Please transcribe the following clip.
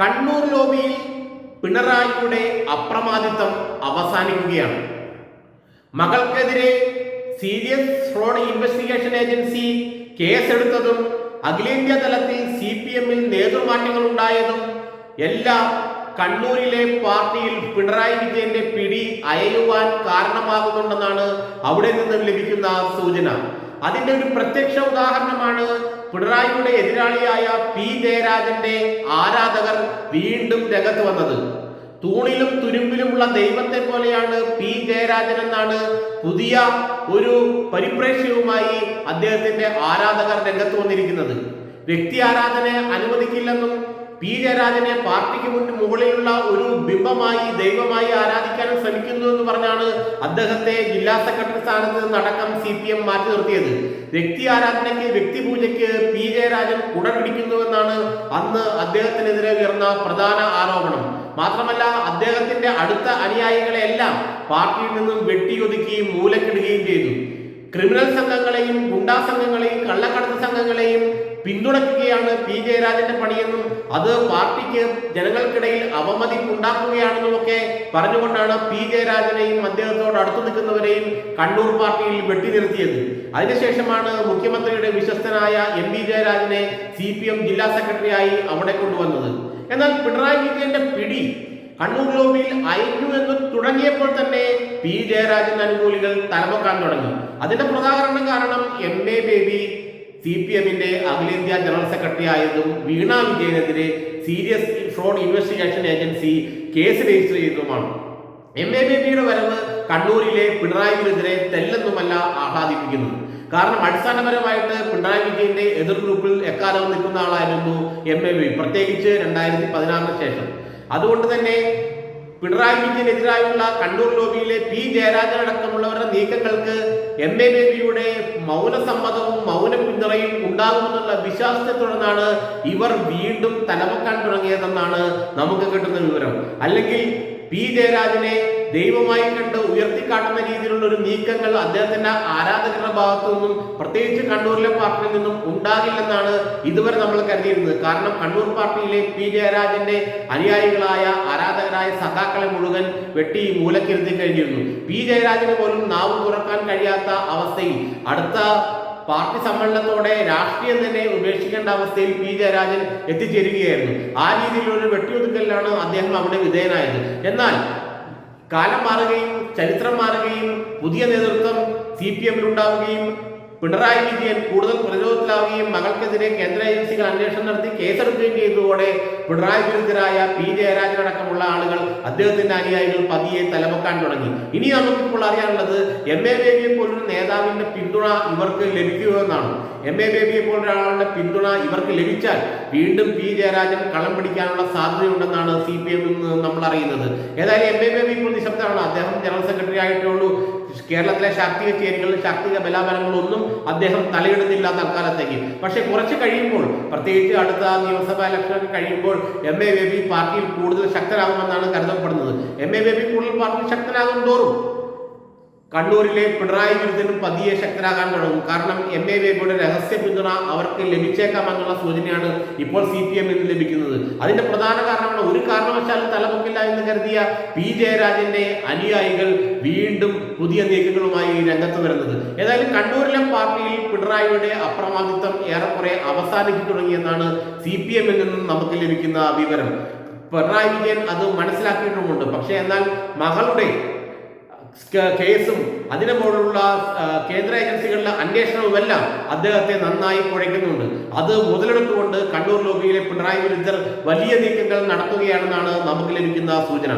കണ്ണൂർ ലോബിയിൽ പിണറായിയുടെ അപ്രമാദിത്വം അവസാനിക്കുകയാണ്. മകൾക്കെതിരെ സീരിയസ് ഫ്രോഡ് ഇൻവെസ്റ്റിഗേഷൻ ഏജൻസി കേസെടുത്തതും അഖിലേന്ത്യാ തലത്തിൽ സി പി എമ്മിൽ നേതൃമാറ്റങ്ങൾ ഉണ്ടായതും എല്ലാം കണ്ണൂരിലെ പാർട്ടിയിൽ പിണറായി വിജയന്റെ പിടി അയയുവാൻ കാരണമാകുന്നുണ്ടെന്നാണ് അവിടെ നിന്നും ലഭിക്കുന്ന സൂചന. അതിന്റെ ഒരു പ്രത്യക്ഷ ഉദാഹരണമാണ് പിണറായിയുടെ എതിരാളിയായ പി ജയരാജന്റെ ആരാധകർ വീണ്ടും രംഗത്ത് വന്നത്. തൂണിലും തുരുമ്പിലുമുള്ള ദൈവത്തെ പോലെയാണ് പി ജയരാജൻ എന്നാണ് പുതിയ ഒരു പരിപ്രേക്ഷ്യവുമായി അദ്ദേഹത്തിന്റെ ആരാധകർ രംഗത്ത് വന്നിരിക്കുന്നത്. വ്യക്തി ആരാധന അനുവദിക്കില്ലെന്നും പി ജയരാജനെ പാർട്ടിക്ക് മുന്നിൽ മുകളിലുള്ള ഒരു ബിംബമായി ദൈവമായി ആരാധിക്കാനും ശ്രമിക്കുന്നു എന്ന് പറഞ്ഞാണ് അദ്ദേഹത്തെ ജില്ലാ സെക്രട്ടറി സ്ഥാനത്ത് നിന്നടക്കം സി പി എം മാറ്റി നിർത്തിയത്. വ്യക്തി ആരാധനയ്ക്ക് വ്യക്തി പൂജയ്ക്ക് പി ജയരാജൻ കുടപിടിക്കുന്നുവെന്നാണ് അന്ന് അദ്ദേഹത്തിനെതിരെ ഉയർന്ന പ്രധാന ആരോപണം. മാത്രമല്ല അദ്ദേഹത്തിന്റെ അടുത്ത അനുയായികളെല്ലാം പാർട്ടിയിൽ നിന്നും വെട്ടിയൊതുക്കി മൂലക്കിടുകയും ചെയ്തു. ക്രിമിനൽ സംഘങ്ങളെയും ഗുണ്ടാ സംഘങ്ങളെയും കള്ളക്കടത്ത് സംഘങ്ങളെയും പിന്തുണയ്ക്കുകയാണ് പി ജയരാജന്റെ പണിയെന്നും അത് പാർട്ടിക്ക് ജനങ്ങൾക്കിടയിൽ അവമതിപ്പുണ്ടാക്കുകയാണെന്നുമൊക്കെ പറഞ്ഞുകൊണ്ടാണ് പി ജയരാജനെയും അദ്ദേഹത്തോട് അടുത്തു നിൽക്കുന്നവരെയും കണ്ണൂർ പാർട്ടിയിൽ വെട്ടി നിർത്തിയത്. അതിനുശേഷമാണ് മുഖ്യമന്ത്രിയുടെ വിശ്വസ്തനായ എം വി ജയരാജനെ സി പി എം ജില്ലാ സെക്രട്ടറിയായി അവിടെ കൊണ്ടുവന്നത്. എന്നാൽ പിണറായി വിജയന്റെ പിടി കണ്ണൂർ ലോബിയിൽ അയഞ്ഞു എന്ന് തുടങ്ങിയപ്പോൾ തന്നെ പി ജയരാജൻ അനുകൂലികൾ തലമൊക്കാൻ തുടങ്ങി. അതിന്റെ പ്രധാന കാരണം M A Baby C P എമ്മിന്റെ അഖിലേന്ത്യാ ജനറൽ സെക്രട്ടറി ആയതും Veena വിജയനെതിരെ serious fraud investigation agency case register ചെയ്തതുമാണ്. M A B പിയുടെ വരവ് കണ്ണൂരിലെ പിണറായിക്കെതിരെ തെല്ലെന്നുമല്ല ആഹ്ലാദിപ്പിക്കുന്നത്. കാരണം അടിസ്ഥാനപരമായിട്ട് പിണറായി വിജയന്റെ എതിർ ഗ്രൂപ്പിൽ എക്കാലവും നിൽക്കുന്ന ആളായിരുന്നു എം എ ബി പ്രത്യേകിച്ച് രണ്ടായിരത്തി പതിനാറിന് ശേഷം. അതുകൊണ്ട് തന്നെ പിണറായി വിജയനെതിരായുള്ള കണ്ണൂർ ലോബിയിലെ പി ജയരാജൻ അടക്കമുള്ളവരുടെ നീക്കങ്ങൾക്ക് എം എ ബേബിയുടെ മൗനസമ്മതവും മൗന പിന്തുണയും ഉണ്ടാകുമെന്നുള്ള വിശ്വാസത്തെ തുടർന്നാണ് ഇവർ വീണ്ടും തലവെക്കാൻ തുടങ്ങിയതെന്നാണ് നമുക്ക് കിട്ടുന്ന വിവരം. അല്ലെങ്കിൽ പി. ജയരാജനെ ദൈവമായി കണ്ട് ഉയർത്തിക്കാട്ടുന്ന രീതിയിലുള്ള ഒരു നീക്കങ്ങൾ അദ്ദേഹത്തിന്റെ ആരാധകരുടെ ഭാഗത്തു നിന്നും പ്രത്യേകിച്ച് കണ്ണൂരിലെ പാർട്ടിയിൽ നിന്നും ഉണ്ടാകില്ലെന്നാണ് ഇതുവരെ നമ്മൾ കരുതിയിരുന്നത്. കാരണം കണ്ണൂർ പാർട്ടിയിലെ പി. ജയരാജന്റെ അനുയായികളായ ആരാധകരായ സഖാക്കളെ മുഴുവൻ വെട്ടി മൂലക്കിരുത്തി കഴിഞ്ഞിരുന്നു. പി. ജയരാജന് പോലും നാവ് തുറക്കാൻ കഴിയാത്ത അവസ്ഥയിൽ അടുത്ത പാർട്ടി സമ്മേളനത്തോടെ രാഷ്ട്രീയം തന്നെ ഉപേക്ഷിക്കേണ്ട അവസ്ഥയിൽ പി ജയരാജൻ എത്തിച്ചേരുകയായിരുന്നു. ആ രീതിയിലുള്ള ഒരു വെട്ടിയൊതുക്കലിലാണ് അദ്ദേഹം അവിടെ വിധേയനായത്. എന്നാൽ കാലം മാറുകയും ചരിത്രം മാറുകയും പുതിയ നേതൃത്വം സി പി എമ്മിൽ ഉണ്ടാവുകയും പിണറായി വിജയൻ കൂടുതൽ പ്രതിരോധത്തിലാവുകയും മകൾക്കെതിരെ കേന്ദ്ര ഏജൻസികൾ അന്വേഷണം നടത്തി കേസെടുക്കുകയും ചെയ്തതോടെ പിണറായി വിരുദ്ധരായ പി. ജയരാജൻ അടക്കമുള്ള ആളുകൾ അദ്ദേഹത്തിന്റെ അനുയായികൾ പതിയെ തലമുക്കാൻ തുടങ്ങി. ഇനി നമുക്കിപ്പോൾ അറിയാനുള്ളത് എം എ ബേബിയെ പോലൊരു നേതാവിന്റെ പിന്തുണ ഇവർക്ക് ലഭിക്കുമെന്നാണ് എം എ ബേബിയെ പോലൊരാളുടെ പിന്തുണ ഇവർക്ക് ലഭിച്ചാൽ വീണ്ടും പി. ജയരാജൻ കളം പിടിക്കാനുള്ള സാധ്യതയുണ്ടെന്നാണ് സി. പി. എമ്മിൽ നിന്ന് നമ്മൾ അറിയുന്നത്. ഏതായാലും എം എ ബേബി ഇപ്പോൾ നിശബ്ദമാണ് അദ്ദേഹം ജനറൽ സെക്രട്ടറി ആയിട്ടേ ഉള്ളൂ കേരളത്തിലെ ശാക്തിക ചേരികളിൽ ശാക്തിക ബലാബലങ്ങളൊന്നും അദ്ദേഹം തലയിടുന്നില്ല തൽക്കാലത്തേക്ക് പക്ഷേ കുറച്ച് കഴിയുമ്പോൾ പ്രത്യേകിച്ച് അടുത്ത നിയമസഭാ ഇലക്ഷനൊക്കെ കഴിയുമ്പോൾ എം എ ബേബി പാർട്ടിയിൽ കൂടുതൽ ശക്തരാകുമെന്നാണ് കരുതപ്പെടുന്നത്. എം എ ബേബി കൂടുതൽ പാർട്ടിയിൽ ശക്തനാകും തോറും കണ്ണൂരിലെ പിണറായി വിരുദ്ധനും പതിയെ ശക്തരാകാൻ തുടങ്ങും. കാരണം എം എ ബേബിയുടെ രഹസ്യ പിന്തുണ അവർക്ക് ലഭിച്ചേക്കാമെന്നുള്ള സൂചനയാണ് ഇപ്പോൾ സി പി എമ്മിൽ ലഭിക്കുന്നത്. അതിന്റെ പ്രധാന കാരണമാണ് കരുതിയ പി. ജയരാജന്റെ അനുയായികൾ വീണ്ടും പുതിയ നീക്കങ്ങളുമായി രംഗത്ത് വരുന്നത്. ഏതായാലും കണ്ണൂരിലെ പാർട്ടിയിൽ പിണറായിയുടെ അപ്രമാദിത്വം ഏറെക്കുറെ അവസാനിച്ചു തുടങ്ങിയെന്നാണ് സി പി എമ്മിൽ നിന്നും നമുക്ക് ലഭിക്കുന്ന വിവരം. പിണറായി വിജയൻ അത് മനസ്സിലാക്കിയിട്ടുമുണ്ട്. പക്ഷേ എന്നാൽ മകളുടെ കേസും അതിനു മുകളിലുള്ള കേന്ദ്ര ഏജൻസികളിലെ അന്വേഷണവും എല്ലാം അദ്ദേഹത്തെ നന്നായി കുഴയ്ക്കുന്നുണ്ട്. അത് മുതലെടുത്തുകൊണ്ട് കണ്ണൂർ ലോബിയിലെ പിണറായി വിരുദ്ധർ വലിയ നീക്കങ്ങൾ നടത്തുകയാണെന്നാണ് നമുക്ക് ലഭിക്കുന്ന സൂചന.